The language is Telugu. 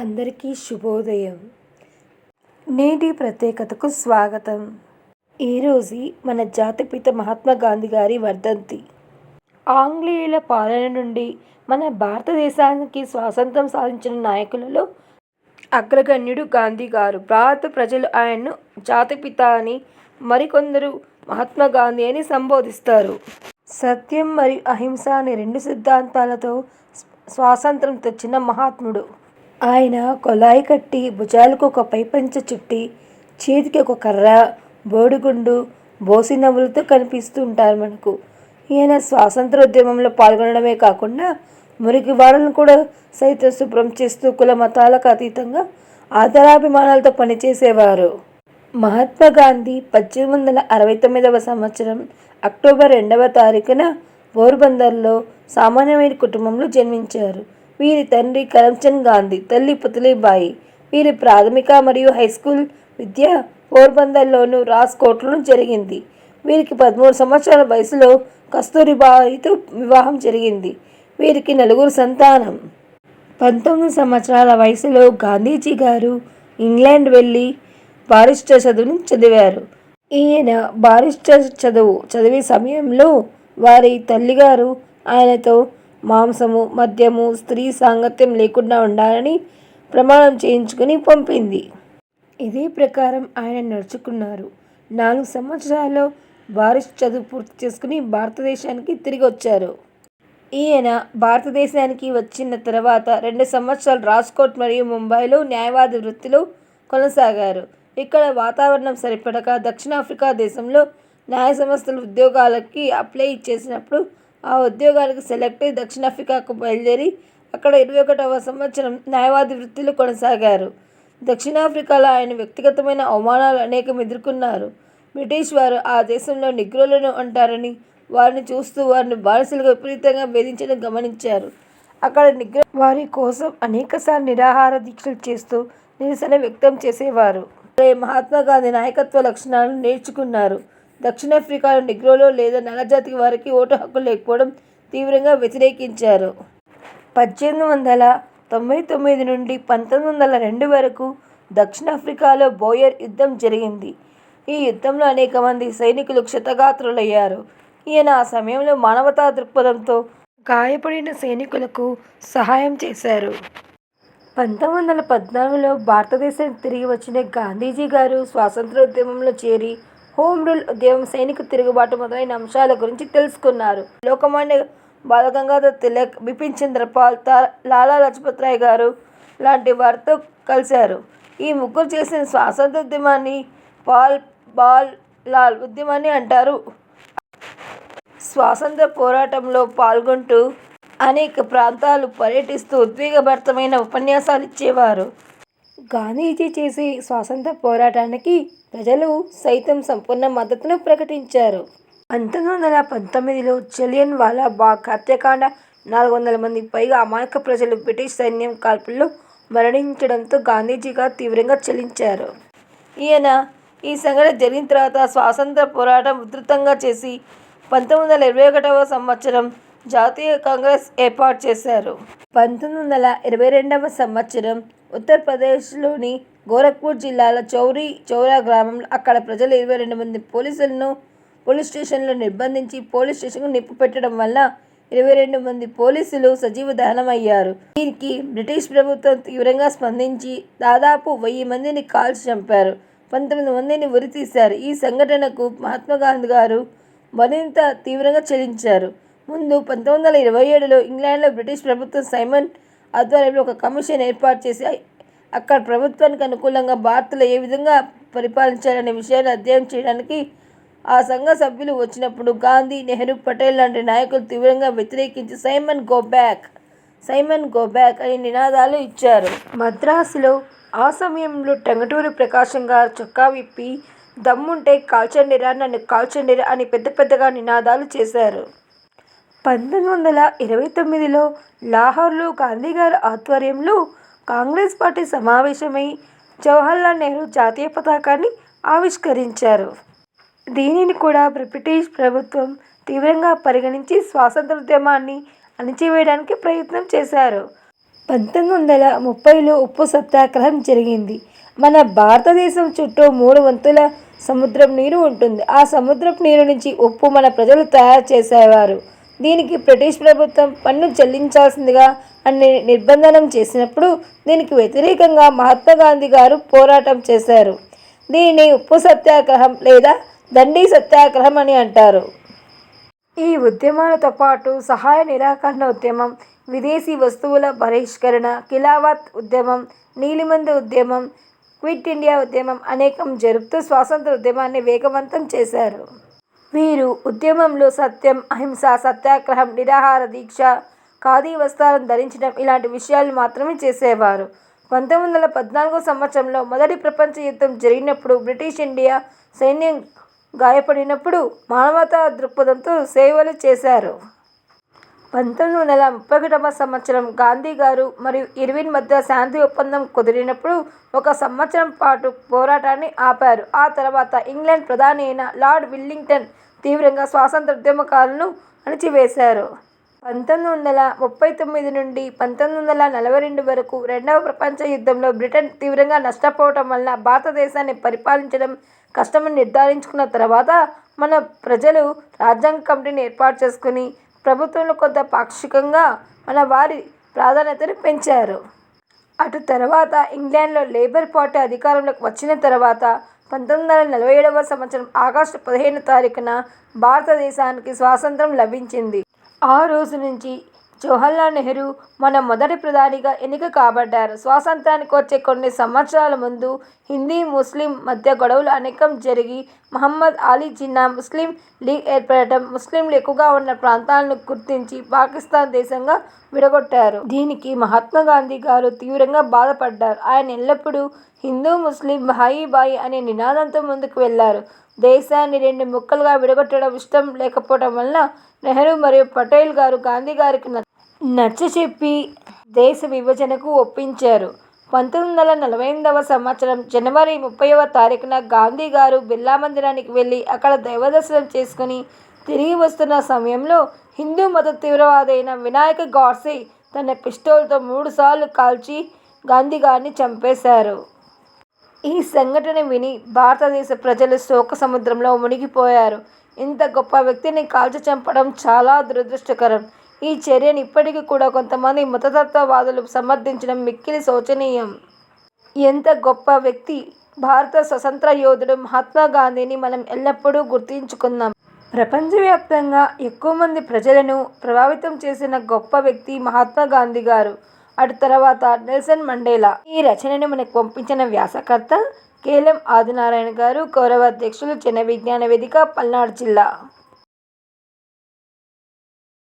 అందరికీ శుభోదయం. నేటి ప్రత్యేకతకు స్వాగతం. ఈరోజు మన జాతిపిత మహాత్మా గాంధీ గారి వర్ధంతి. ఆంగ్లేయుల పాలన నుండి మన భారతదేశానికి స్వాతంత్రం సాధించిన నాయకులలో అగ్రగణ్యుడు గాంధీ గారు. భారత ప్రజలు ఆయన్ను జాతిపిత అని మరికొందరు మహాత్మా గాంధీ అని సంబోధిస్తారు. సత్యం మరియు అహింస అనే రెండు సిద్ధాంతాలతో స్వాతంత్రం తెచ్చిన మహాత్ముడు. ఆయన కొలాయి కట్టి భుజాలకు ఒక పైపంచ చుట్టి చేతికి ఒక కర్ర బోడిగుండు బోసి నవ్వులతో కనిపిస్తూ ఉంటారు మనకు. ఈయన స్వాతంత్ర ఉద్యమంలో పాల్గొనడమే కాకుండా మురికి వాడలను కూడా సైతం శుభ్రం చేస్తూ కుల మతాలకు అతీతంగా ఆదరాభిమానాలతో పనిచేసేవారు. మహాత్మా గాంధీ పద్దెనిమిది వందల అరవై తొమ్మిదవ సంవత్సరం అక్టోబర్ రెండవ తారీఖున పోర్బందర్లో సామాన్యమైన కుటుంబంలో జన్మించారు. వీరి తండ్రి కరమ్చంద్ గాంధీ తల్లి పుతలీబాయి. వీరి ప్రాథమిక మరియు హై స్కూల్ విద్య పోర్బందర్లోను రాజ్కోట్లోనూ జరిగింది. వీరికి పదమూడు సంవత్సరాల వయసులో కస్తూరిబాయితో వివాహం జరిగింది. వీరికి నలుగురు సంతానం. పంతొమ్మిది సంవత్సరాల వయసులో గాంధీజీ గారు ఇంగ్లాండ్ వెళ్ళి బారిస్టర్ చదువును చదివారు. ఈయన బారిస్టర్ చదువు చదివే సమయంలో వారి తల్లిగారు ఆయనతో మాంసము మద్యము స్త్రీ సాంగత్యం లేకుండా ఉండాలని ప్రమాణం చేయించుకుని పంపింది. ఇదే ప్రకారం ఆయన నడుచుకున్నారు. నాలుగు సంవత్సరాల్లో బారిష్ చదువు పూర్తి చేసుకుని భారతదేశానికి తిరిగి వచ్చారు ఈయన భారతదేశానికి వచ్చిన తర్వాత రెండు సంవత్సరాలు రాజ్కోట్ మరియు ముంబైలో న్యాయవాది వృత్తిలో కొనసాగారు. ఇక్కడ వాతావరణం సరిపడక దక్షిణాఫ్రికా దేశంలో న్యాయ సంస్థల ఉద్యోగాలకి అప్లై చేసినప్పుడు ఆ ఉద్యోగాలకు సెలెక్ట్ అయి దక్షిణాఫ్రికాకు బయలుదేరి అక్కడ ఇరవై ఒకటవ సంవత్సరం న్యాయవాది వృత్తిలో కొనసాగారు. దక్షిణాఫ్రికాలో ఆయన వ్యక్తిగతమైన అవమానాలు అనేకం ఎదుర్కొన్నారు. బ్రిటిష్ వారు ఆ దేశంలో నిగ్రోలను అంటారని వారిని చూస్తూ వారిని బానిసలుగా విపరీతంగా వేధించడం గమనించారు. అక్కడ నిగ్రో వారి కోసం అనేకసార్లు నిరాహార దీక్షలు చేస్తూ నిరసన వ్యక్తం చేసేవారు. మహాత్మా గాంధీ నాయకత్వ లక్షణాలను నేర్చుకున్నారు. దక్షిణాఫ్రికాలో నిగ్రోలో లేదా నల్లజాతి వారికి ఓటు హక్కు లేకపోవడం తీవ్రంగా వ్యతిరేకించారు. పద్దెనిమిది వందల తొంభై తొమ్మిది నుండి పంతొమ్మిది వందల రెండు వరకు దక్షిణాఫ్రికాలో బోయర్ యుద్ధం జరిగింది. ఈ యుద్ధంలో అనేక మంది సైనికులు క్షతగాత్రులయ్యారు. ఈయన ఆ సమయంలో మానవతా దృక్పథంతో గాయపడిన సైనికులకు సహాయం చేశారు. పంతొమ్మిది వందల పద్నాలుగులో భారతదేశానికి తిరిగి వచ్చిన గాంధీజీ గారు స్వాతంత్రోద్యమంలో చేరి హోమ్ రూల్ ఉద్యమం సైనిక తిరుగుబాటు మొదలైన అంశాల గురించి తెలుసుకున్నారు. లోకమాన్య బాలగంగాధర్ తిలక్ బిపిన్ చంద్రపాల్ తా లాలా లజపత్ రాయ్ గారు లాంటి వారితో కలిశారు. ఈ ముగ్గురు చేసిన స్వాతంత్ర ఉద్యమాన్ని పాల్ బాల్ లాల్ ఉద్యమాన్ని అంటారు. స్వాతంత్ర పోరాటంలో పాల్గొంటూ అనేక ప్రాంతాలు పర్యటిస్తూ ఉద్వేగభరితమైన ఉపన్యాసాలు ఇచ్చేవారు. గాంధీజీ చేసే స్వాతంత్ర పోరాటానికి ప్రజలు సైతం సంపూర్ణ మద్దతును ప్రకటించారు. పంతొమ్మిది వందల పంతొమ్మిదిలో జలియన్ వాలా బాగ్ హత్యాకాండ నాలుగు వందల మంది పైగా అమాయక ప్రజలు బ్రిటిష్ సైన్యం కాల్పుల్లో మరణించడంతో గాంధీజీ గారు తీవ్రంగా చలించారు. ఈయన ఈ సంఘటన జరిగిన తర్వాత స్వాతంత్ర పోరాటం ఉధృతంగా చేసి పంతొమ్మిది వందల ఇరవై ఒకటవ సంవత్సరం జాతీయ కాంగ్రెస్ ఏర్పాటు చేశారు. పంతొమ్మిది వందల ఇరవై రెండవ సంవత్సరం ఉత్తరప్రదేశ్లోని గోరఖ్పూర్ జిల్లాల చౌరీ చౌరా గ్రామంలో అక్కడ ప్రజలు ఇరవై రెండు మంది పోలీసులను పోలీస్ స్టేషన్లో నిర్బంధించి పోలీస్ స్టేషన్కు నిప్పు పెట్టడం వల్ల ఇరవై రెండు మంది పోలీసులు సజీవ దహనమయ్యారు దీనికి బ్రిటిష్ ప్రభుత్వం తీవ్రంగా స్పందించి దాదాపు వెయ్యి మందిని కాల్చి చంపారు. పంతొమ్మిది మందిని ఉరితీశారు. ఈ సంఘటనకు మహాత్మా గాంధీ గారు మరింత తీవ్రంగా చెల్లించారు ముందు పంతొమ్మిది వందల ఇరవై ఏడులో ఇంగ్లాండ్లో బ్రిటిష్ ప్రభుత్వం సైమన్ ఆధ్వర్యంలో ఒక కమిషన్ ఏర్పాటు చేసి అక్కడ ప్రభుత్వానికి అనుకూలంగా భారత్లో ఏ విధంగా పరిపాలించాలనే విషయాన్ని అధ్యయనం చేయడానికి ఆ సంఘ సభ్యులు వచ్చినప్పుడు గాంధీ నెహ్రూ పటేల్ లాంటి నాయకులు తీవ్రంగా వ్యతిరేకించి Simon go back Simon go back అని నినాదాలు ఇచ్చారు. మద్రాసులో ఆ సమయంలో టెంగటూరు ప్రకాశం గారు చొక్కా విప్పి దమ్ముంటే కాల్చండిరా నన్ను కాల్చండిరా అని పెద్ద పెద్దగా నినాదాలు చేశారు. పంతొమ్మిది వందల ఇరవై తొమ్మిదిలో లాహోర్లో గాంధీ గారి ఆధ్వర్యంలో కాంగ్రెస్ పార్టీ సమావేశమై జవహర్లాల్ నెహ్రూ జాతీయ పతాకాన్ని ఆవిష్కరించారు. దీనిని కూడా బ్రిటిష్ ప్రభుత్వం తీవ్రంగా పరిగణించి స్వాతంత్రోద్యమాన్ని అణిచివేయడానికి ప్రయత్నం చేశారు. పంతొమ్మిది వందల ముప్పైలో ఉప్పు సత్యాగ్రహం జరిగింది. మన భారతదేశం చుట్టూ మూడు వంతుల సముద్రం నీరు ఉంటుంది. ఆ సముద్రపు నీరు నుంచి ఉప్పు మన ప్రజలు తయారు చేసేవారు. దీనికి బ్రిటిష్ ప్రభుత్వం పన్ను చెల్లించాల్సిందిగా అని నిర్బంధనం చేసినప్పుడు దీనికి వ్యతిరేకంగా మహాత్మా గాంధీ గారు పోరాటం చేశారు. దీనిని ఉప్పు సత్యాగ్రహం లేదా దండి సత్యాగ్రహం అని అంటారు. ఈ ఉద్యమాలతో పాటు సహాయ నిరాకరణ ఉద్యమం విదేశీ వస్తువుల బహిష్కరణ కిలావత్ ఉద్యమం నీలిమంది ఉద్యమం క్విట్ ఇండియా ఉద్యమం అనేకం జరుపుతూ స్వాతంత్ర ఉద్యమాన్ని వేగవంతం చేశారు. వీరు ఉద్యమంలో సత్యం అహింస సత్యాగ్రహం నిరాహార దీక్ష ఖాదీ వస్త్రాలను ధరించడం ఇలాంటి విషయాలు మాత్రమే చేసేవారు. పంతొమ్మిది వందల పద్నాలుగో సంవత్సరంలో మొదటి ప్రపంచ యుద్ధం జరిగినప్పుడు బ్రిటిష్ ఇండియా సైన్యం గాయపడినప్పుడు మానవతా దృక్పథంతో సేవలు చేశారు. పంతొమ్మిది వందల ముప్పై ఒకటవ సంవత్సరం గాంధీ గారు మరియు ఇర్విన్ మధ్య శాంతి ఒప్పందం కుదిరినప్పుడు ఒక సంవత్సరం పాటు పోరాటాన్ని ఆపారు. ఆ తర్వాత ఇంగ్లాండ్ ప్రధాని అయిన లార్డ్ విల్లింగ్టన్ తీవ్రంగా స్వాతంత్ర ఉద్యమకాలను అణిచివేశారు. పంతొమ్మిది వందల ముప్పై తొమ్మిది నుండి పంతొమ్మిది వందల నలభై రెండు వరకు రెండవ ప్రపంచ యుద్ధంలో బ్రిటన్ తీవ్రంగా నష్టపోవటం వలన భారతదేశాన్ని పరిపాలించడం కష్టమని నిర్ధారించుకున్న తర్వాత మన ప్రజలు రాజ్యాంగ కమిటీని ఏర్పాటు చేసుకుని ప్రభుత్వంలో కొంత పాక్షికంగా మన వారి ప్రాధాన్యతను పెంచారు. అటు తర్వాత ఇంగ్లాండ్లో లేబర్ పార్టీ అధికారంలోకి వచ్చిన తర్వాత పంతొమ్మిది వందల నలభై ఏడవ సంవత్సరం ఆగస్టు పదిహేను తారీఖున భారతదేశానికి స్వాతంత్రం లభించింది. ఆ రోజు నుంచి జవహర్లాల్ నెహ్రూ మన మొదటి ప్రధానిగా ఎన్నిక కాబడ్డారు. స్వాతంత్రానికి వచ్చే కొన్ని సంవత్సరాల ముందు హిందీ ముస్లిం మధ్య గొడవలు అనేకం జరిగి మహమ్మద్ అలీ జిన్నా ముస్లిం లీగ్ ఏర్పడటం ముస్లింలు ఎక్కువగా ఉన్న ప్రాంతాలను గుర్తించి పాకిస్తాన్ దేశంగా విడగొట్టారు. దీనికి మహాత్మా గాంధీ గారు తీవ్రంగా బాధపడ్డారు. ఆయన ఎల్లప్పుడూ హిందూ ముస్లిం భాయి బాయి అనే నినాదంతో ముందుకు వెళ్ళారు దేశాన్ని రెండు ముక్కలుగా విడగొట్టడం ఇష్టం లేకపోవడం వలన నెహ్రూ మరియు పటేల్ గారు గాంధీ గారికి నచ్చ చెప్పి దేశ విభజనకు ఒప్పించారు. పంతొమ్మిది వందల నలభై ఎనిమిదవ సంవత్సరం జనవరి ముప్పైవ తారీఖున గాంధీ గారు బిర్లా మందిరానికి వెళ్ళి అక్కడ దైవదర్శనం చేసుకుని తిరిగి వస్తున్న సమయంలో హిందూ మత తీవ్రవాదైన అయిన వినాయక గాడ్సే తన పిస్టోల్తో మూడుసార్లు కాల్చి గాంధీ గారిని చంపేశారు. ఈ సంఘటన విని భారతదేశ ప్రజలు శోక సముద్రంలో మునిగిపోయారు. ఇంత గొప్ప వ్యక్తిని కాల్చి చంపడం చాలా దురదృష్టకరం. ఈ చర్యను ఇప్పటికీ కూడా కొంతమంది మతతత్వవాదులు సమర్థించడం మిక్కిలి శోచనీయం. ఎంత గొప్ప వ్యక్తి భారత స్వతంత్ర యోధుడు మహాత్మా గాంధీని మనం ఎల్లప్పుడూ గుర్తించుకుందాం. ప్రపంచవ్యాప్తంగా ఎక్కువ మంది ప్రజలను ప్రభావితం చేసిన గొప్ప వ్యక్తి మహాత్మా గాంధీ గారు. అటు తర్వాత నెల్సన్ మండేలా ఈ రచనను మనకు పంపించిన వ్యాసకర్త కేలం ఆదినారాయణ గారు గౌరవ అధ్యక్షులు జన విజ్ఞాన వేదిక పల్నాడు జిల్లా.